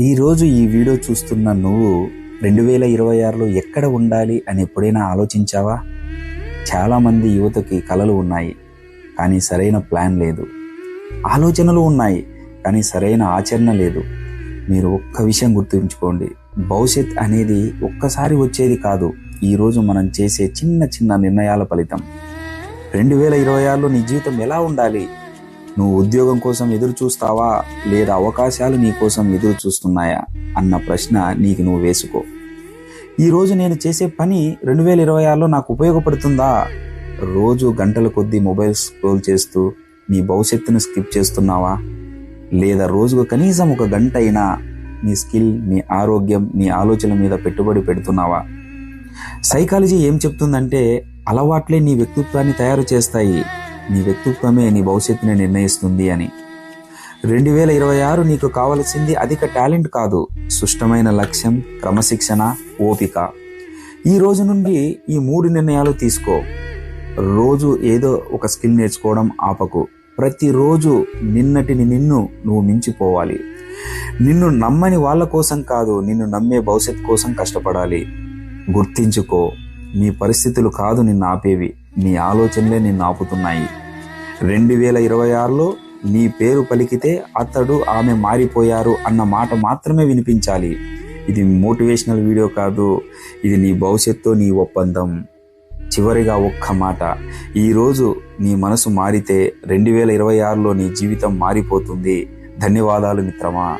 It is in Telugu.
ఈరోజు ఈ వీడియో చూస్తున్న నువ్వు రెండు వేల ఇరవై ఆరులో ఎక్కడ ఉండాలి అని ఎప్పుడైనా ఆలోచించావా? చాలామంది యువతకి కలలు ఉన్నాయి కానీ సరైన ప్లాన్ లేదు. ఆలోచనలు ఉన్నాయి కానీ సరైన ఆచరణ లేదు. మీరు ఒక్క విషయం గుర్తుంచుకోండి భవిష్యత్ అనేది ఒక్కసారి వచ్చేది కాదు. ఈరోజు మనం చేసే చిన్న చిన్న నిర్ణయాల ఫలితం. రెండు వేల ఇరవై ఆరులో నీ జీవితం ఎలా ఉండాలి? నువ్వు ఉద్యోగం కోసం ఎదురు చూస్తావా? లేదా అవకాశాలు నీ కోసం ఎదురు చూస్తున్నాయా? అన్న ప్రశ్న నీకు నువ్వు వేసుకో. ఈరోజు నేను చేసే పని రెండు వేల ఇరవై ఆరులో నాకు ఉపయోగపడుతుందా? రోజు గంటల కొద్దీ మొబైల్ స్క్రోల్ చేస్తూ నీ భవిష్యత్తును స్కిప్ చేస్తున్నావా? లేదా రోజుకు కనీసం ఒక గంట అయినా నీ స్కిల్ నీ ఆరోగ్యం నీ ఆలోచనల మీద పెట్టుబడి పెడుతున్నావా? సైకాలజీ ఏం చెప్తుందంటే అలవాట్లే నీ వ్యక్తిత్వాన్ని తయారు చేస్తాయి. నీ వ్యక్తిత్వమే నీ భవిష్యత్తుని నిర్ణయిస్తుంది అని. రెండు వేల ఇరవై ఆరు నీకు కావలసింది అధిక టాలెంట్ కాదు సుష్టమైన లక్ష్యం క్రమశిక్షణ ఓపిక. ఈ రోజు నుండి ఈ మూడు నిర్ణయాలు తీసుకో. రోజు ఏదో ఒక స్కిల్ నేర్చుకోవడం ఆపకు. ప్రతిరోజు నిన్నటిని నిన్ను నువ్వు మించిపోవాలి. నిన్ను నమ్మని వాళ్ళ కోసం కాదు నిన్ను నమ్మే భవిష్యత్ కోసం కష్టపడాలి. గుర్తించుకో నీ పరిస్థితులు కాదు నిన్ను ఆపేవి. నీ ఆలోచనలే నిన్ను ఆపుతున్నాయి. రెండు వేల ఇరవై ఆరులో నీ పేరు పలికితే అతడు ఆమె మారిపోయారు అన్న మాట మాత్రమే వినిపించాలి. ఇది మోటివేషనల్ వీడియో కాదు. ఇది నీ భవిష్యత్తు నీ ఒప్పందం. చివరిగా ఒక్క మాట. ఈరోజు నీ మనసు మారితే రెండు వేల ఇరవై ఆరులో నీ జీవితం మారిపోతుంది. ధన్యవాదాలు మిత్రమా.